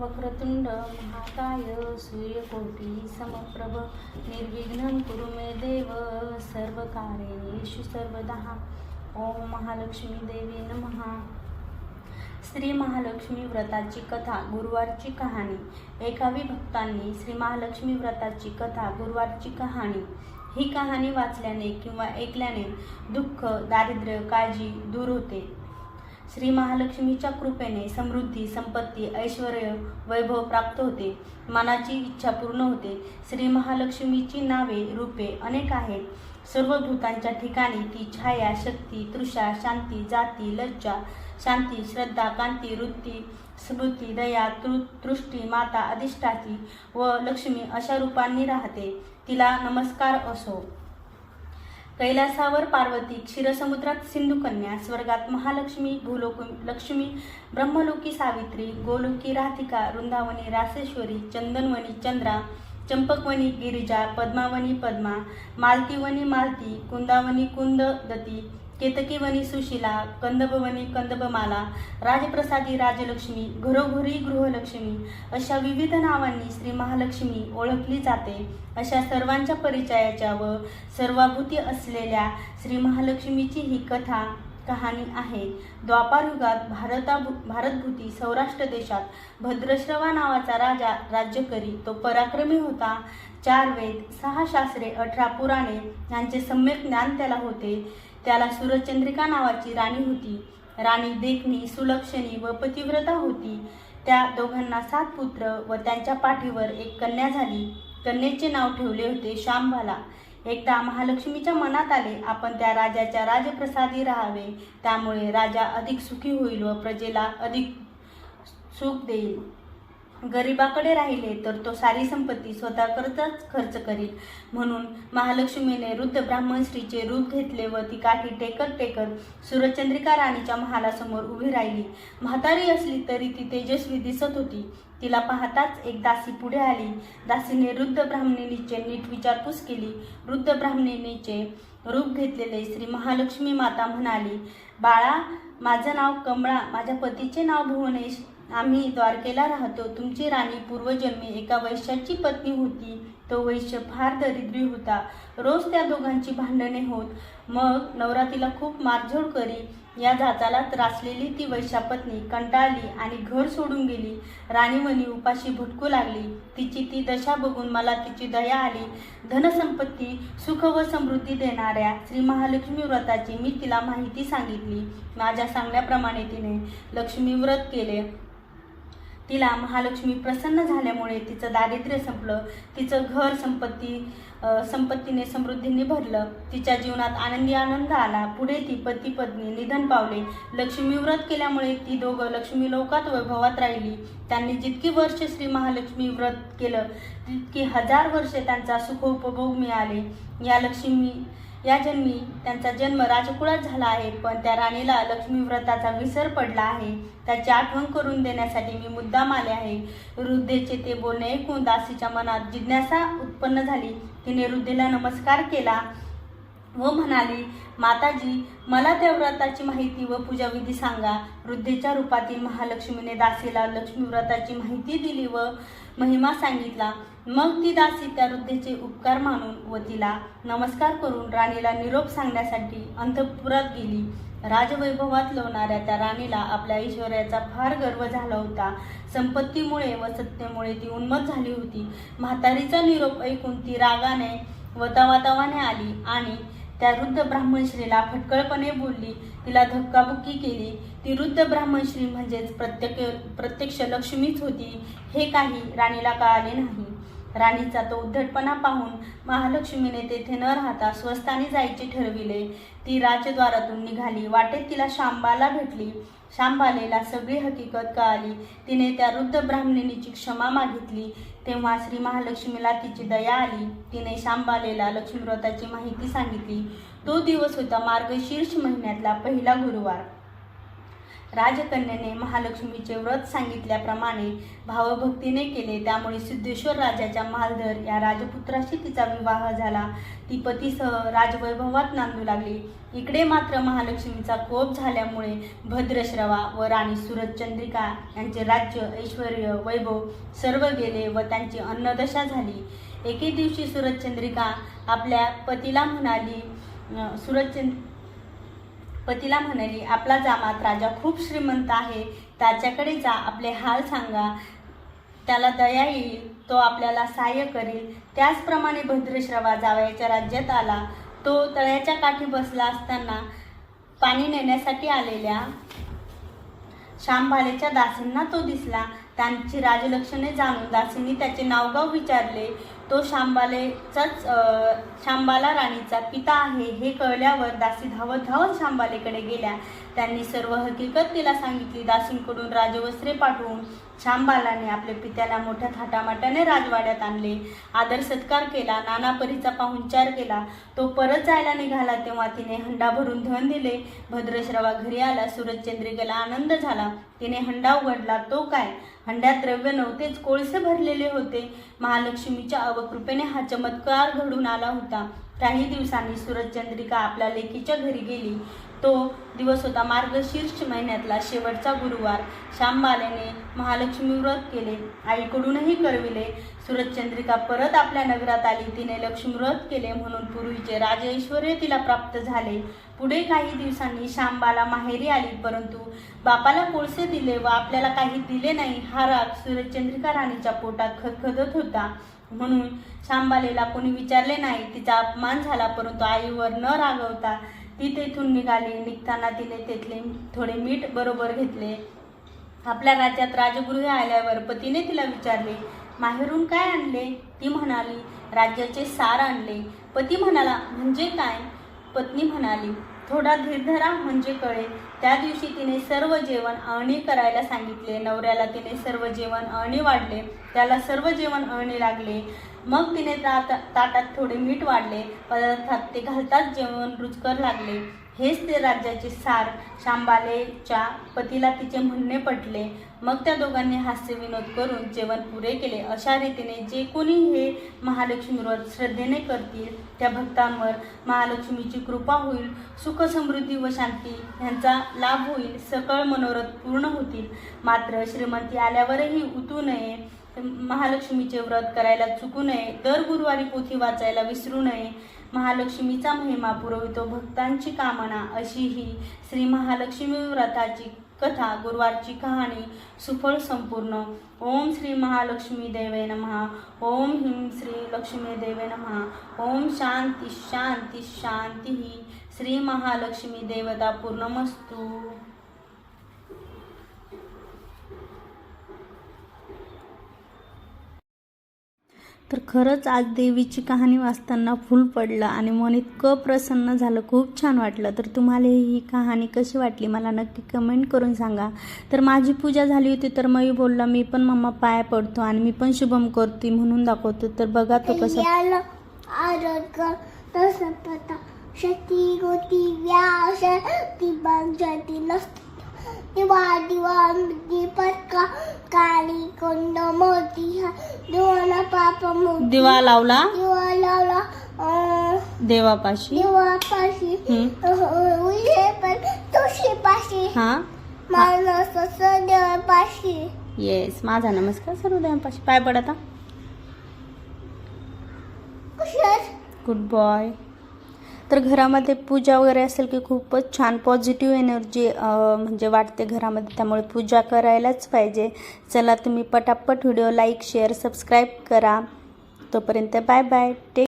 वक्रतुंड महाकाय सूर्यकोटी समप्रभ निर्विघ्नं कुरु मे देव सर्वकार्येषु सर्वदा। ओम महालक्ष्मी देवी नमः। श्री महालक्ष्मी व्रताची कथा गुरुवारची कहाणी। एकावी भक्तांनी श्री महालक्ष्मी व्रताची कथा गुरुवारची कहाणी। ही कहाणी वाचल्याने किंवा ऐकल्याने दुःख दारिद्र्य काळजी दूर होते. श्री महालक्ष्मीच्या कृपेने समृद्धी संपत्ती ऐश्वर वैभव प्राप्त होते. मनाची इच्छा पूर्ण होते. श्री महालक्ष्मीची नावे रूपे अनेक आहेत. सर्व भूतांच्या ठिकाणी ती छाया शक्ती तृषा शांती जाती लज्जा शांती श्रद्धा कांती वृत्ती स्मृती दया तृ तृष्टी माता अधिष्ठाती व लक्ष्मी अशा रूपांनी राहते. तिला नमस्कार असो. कैलासावर पार्वती क्षीरसमुद्रात सिंधुकन्या स्वर्गात महालक्ष्मी भूलोक लक्ष्मी ब्रह्मलोकी सावित्री गोलोकी राधिका वृंदावनी रासेश्वरी चंदनवनी चंद्रा चंपकवनी गिरिजा पद्मावनी पद्मा मालतीवनी मालती कुंदावनी कुंददती केतकीवनी सुशिला कंदबवनी कंदबमाला राजप्रसादी राजलक्ष्मी घरोघरी गृहलक्ष्मी अशा विविध नावांनी श्री महालक्ष्मी ओळखली जाते. अशा सर्वांच्या परिचयाच्या व सर्वाभूती असलेल्या श्री महालक्ष्मीची ही कथा कहाणी आहे. द्वापारयुगात भारता भारतभूती सौराष्ट्र देशात भद्रश्रवा नावाचा राजा राज्य करी. तो पराक्रमी होता. चार वेद सहा शास्त्रे अठरा पुराणे यांचे सम्यक ज्ञान त्याला होते. त्याला सूरचंद्रिका नावाची राणी होती. राणी देखणी सुलक्षणी व पतिव्रता होती. त्या दोघांना सात पुत्र व त्यांच्या पाठीवर एक कन्या झाली. कन्येचे नाव ठेवले होते श्यामबाला. एकदा महालक्ष्मीच्या मनात आले आपण त्या राजाच्या राजप्रसादी राहावे. त्यामुळे राजा अधिक सुखी होईल व प्रजेला अधिक सुख देईल. गरिबाकडे राहिले तर तो सारी संपत्ती स्वतःकरताच खर्च करील. म्हणून महालक्ष्मीने वृद्ध ब्राह्मण स्त्रीचे रूप घेतले व ती काठी टेकत टेकत सुरचंद्रिका राणीच्या महालासमोर उभी राहिली. म्हातारी असली तरी ती तेजस्वी दिसत होती. तिला पाहताच एक दासी पुढे आली. दासीने वृद्ध ब्राह्मणीचे नीट विचारपूस केली. वृद्ध ब्राह्मणीचे रूप घेतलेले श्री महालक्ष्मी माता म्हणाली बाळा माझं नाव कमळा माझ्या पतीचे नाव भुवनेश आम्ही द्वारकेला राहतो. तुमची राणी पूर्वजन्मी एका वैश्याची पत्नी होती. तो वैश्य फार दरिद्री होता. रोज त्या दोघांची भांडणे होत. मग नवरातीला खूप मारझोड करी. या जाचाला त्रासलेली ती वैशापत्नी कंटाळली आणि घर सोडून गेली. राणीमणी उपाशी भटकू लागली. तिची ती दशा बघून मला तिची दया आली. धनसंपत्ती सुख व समृद्धी देणाऱ्या श्री महालक्ष्मी व्रताची मी तिला माहिती सांगितली. माझ्या सांगण्याप्रमाणे तिने लक्ष्मी व्रत केले. तिला महालक्ष्मी प्रसन्न झाल्यामुळे तिचं दारिद्र्य संपलं. तिचं घर संपत्ती संपत्तीने समृद्धीने भरलं तिच्या जीवनात आनंदी आनंद आला. पुढे ती पती पत्नी निधन पावले. लक्ष्मी व्रत केल्यामुळे ती दोघं लक्ष्मी लोकात वैभवात राहिली. त्यांनी जितकी वर्ष श्री महालक्ष्मी व्रत केलं तितकी हजार वर्षे त्यांचा सुखोपभोग मिळाले. या लक्ष्मी या जन्मी त्यांचा जन्म राजकुळात झाला आहे पण त्या राणीला लक्ष्मी व्रताचा विसर पडला आहे. त्याची आठवण करून देण्यासाठी मी मुद्दाम आले आहे. वृद्धेचे ते बोलणे ऐकून दासीच्या मनात जिज्ञासा उत्पन्न झाली. तिने वृद्धेला नमस्कार केला. व म्हणाली माताजी मला त्या व्रताची माहिती व पूजाविधी सांगा. वृद्धेच्या रूपातील महालक्ष्मीने दासीला लक्ष्मी व्रताची माहिती दिली व महिमा सांगितला. मग ती दासी त्या वृद्धेचे उपकार मानून व तिला नमस्कार करून राणीला निरोप सांगण्यासाठी अंतपुरात गेली. राजवैभवात लोणाऱ्या त्या राणीला आपल्या ऐश्वर्याचा फार गर्व झाला होता. संपत्तीमुळे व सत्तेमुळे ती उन्मत झाली होती. म्हातारीचा निरोप ऐकून ती रागाने व तवातवाने आली आणि त्या वृद्ध ब्राह्मण श्रीला फटकळपणे बोलली. तिला धक्काबुक्की केली. ती वृद्ध ब्राह्मण श्री म्हणजेच प्रत्यक्ष प्रत्यक्ष लक्ष्मीच होती. हे काही राणीला कळाले नाही. राणीचा तो उद्धटपणा पाहून महालक्ष्मीने तेथे न राहता स्वस्थानी जायचे ठरविले. ती राजद्वारातून निघाली. वाटेत तिला शांबाला भेटली. शांबालेला सगळी हकीकत कळाली. तिने त्या वृद्ध ब्राह्मणीची क्षमा मागितली. तेव्हा श्री महालक्ष्मीला तिची दया आली. तिने शांबालेला लक्ष्मीव्रताची माहिती सांगितली. तो दिवस होता मार्गशीर्ष महिन्यातला पहिला गुरुवार. राजकन्याने महालक्ष्मीचे व्रत सांगितल्याप्रमाणे भावभक्तीने केले. त्यामुळे सिद्धेश्वर राजाच्या मालधर या राजपुत्राशी तिचा विवाह झाला. ती पतीसह राजवैभवात नांदू लागली. इकडे मात्र महालक्ष्मीचा कोप झाल्यामुळे भद्रश्रवा व राणी सूरजचंद्रिका यांचे राज्य ऐश्वर वैभव सर्व गेले व त्यांची अन्नदशा झाली. एके दिवशी सूरजचंद्रिका आपल्या पतीला म्हणाली अं, पतीला म्हणाली आपला जामात राजा खूप श्रीमंत आहे त्याच्याकडे जा आपले हाल सांगा. त्याला दया येईल तो आपल्याला सहाय्य करेल. त्याचप्रमाणे भद्रश्रवा जावयाच्या राज्यात आला. तो तळ्याच्या काठी बसला असताना पाणी नेण्यासाठी आलेल्या शांबालेच्या दासींना तो दिसला. त्यांची राजलक्षणे जाणून दासींनी त्याचे नावगाव विचारले. तो शांबालेचाच शांबाला राणीचा पिता आहे हे कळल्यावर दासी धावत धावत शांबालेकडे गेल्या. त्यांनी सर्व हकीकत तिला सांगितली. दासींकडून राजवस्त्रे पाठवून छामबालाने आपल्या पित्याला मोठ्या थाटामाटाने राजवाड्यात आणले. आदर सत्कार केला. नाना परीचा पाहुणचार केला. तो परत जायला निघाला तेव्हा तिने हंडा भरून धन दिले. भद्रश्रवा घरी आला. सूरजचंद्रिकेला आनंद झाला. तिने हंडा उघडला. तो काय? हंड्यात द्रव्य नव्हतेच कोळसे भरलेले होते. महालक्ष्मीच्या अवकृपेने हा चमत्कार घडून आला होता. काही दिवसांनी सूरजचंद्रिका आपल्या लेकीच्या घरी गेली. तो दिवस होता मार्गशीर्ष महिन्यातला. शेवटचा गुरुवार श्यामबालेने महालक्ष्मी व्रत केले. आईकडूनही कळविले सूरजचंद्रिका परत आपल्या नगरात आली. तिने लक्ष्मी व्रत केले म्हणून पूर्वीचे राजऐश्वर तिला प्राप्त झाले. पुढे काही दिवसांनी श्यामबाला माहेरी आली. परंतु बापाला कोळसे दिले व आपल्याला काही दिले नाही. हा राग सूरजचंद्रिका राणीच्या पोटात खदखदत होता. म्हणून शांबालेला कोणी विचारले नाही. तिचा अपमान झाला परंतु आईवर न रागवता ती तेथून निघाली. निघताना तिने तेथले थोडे मीठ बरोबर घेतले. आपल्या राज्यात राजगृहे आल्यावर पतीने तिला विचारले माहेरून काय आणले? ती म्हणाली राज्याचे सार आणले. पती म्हणाला म्हणजे काय? पत्नी म्हणाली थोडा धीर धरा म्हणजे कळेल. त्या दिवशी तिने सर्व जेवण अळणी करायला सांगितले. नवऱ्याला तिने सर्व जेवण अळणी वाढले. त्याला सर्व जेवण अळणी लागले. मग तिने तात ताटात थोडे मीठ वाढले पदार्थात ते घालताच जेवण रुचकर लागले. हेच ते राज्याचे सार शांबालेच्या पतीला तिचे म्हणणे पटले. मग त्या दोघांनी हास्य विनोद करून जेवण पुरे केले. अशा रीतीने जे कोणी हे महालक्ष्मी व्रत श्रद्धेने करतील त्या भक्तांवर महालक्ष्मीची कृपा होईल सुख समृद्धी व शांती यांचा लाभ होईल सकळ मनोरथ पूर्ण होतील. मात्र श्रीमंती आल्यावरही उतू नये महालक्ष्मीचे व्रत करायला चुकू नये दर गुरुवारी पोथी वाचायला विसरू नये महालक्ष्मीचा महिमा पुरवितो भक्तांची कामना अशी ही श्री महालक्ष्मी व्रताची कथा गुरुवारची कहाणी सुफळ संपूर्ण. ओम श्री महालक्ष्मी देवे नमः ओम ह्रीं श्री लक्ष्मी देवे नमः ओम शांती शांती शांती श्री महालक्ष्मी देवता पूर्णमस्तू. तर खरंच आज देवीची कहाणी वाचताना फुल पडलं आणि मन इतकं प्रसन्न झालं खूप छान वाटलं. तर तुम्हाला ही कहाणी कशी वाटली मला नक्की कमेंट करून सांगा. तर माझी पूजा झाली होती तर मी बोलला मी पण मम्मा पाया पडतो आणि मी पण शुभम करते म्हणून दाखवतो. तर बघा तो कसं कल्याण आरोग्य तसं शक्ती गोती नसते दिवा हा लावला? दिवा लावला देवापाशी? दिवापाशी तुळशीपाशी हा? देवापाशी येस माझा नमस्कार सर्व देवापाशी पाय पड आता. कुशल. गुड बॉय तर घरामध्ये पूजा वगैरे असेल की खूपच छान पॉझिटिव्ह एनर्जी म्हणजे वाटते घरामध्ये. त्यामुळे पूजा करायलाच पाहिजे. चला तुम्ही पटापट व्हिडिओ लाईक शेअर सबस्क्राईब करा. तोपर्यंत बाय बाय टेक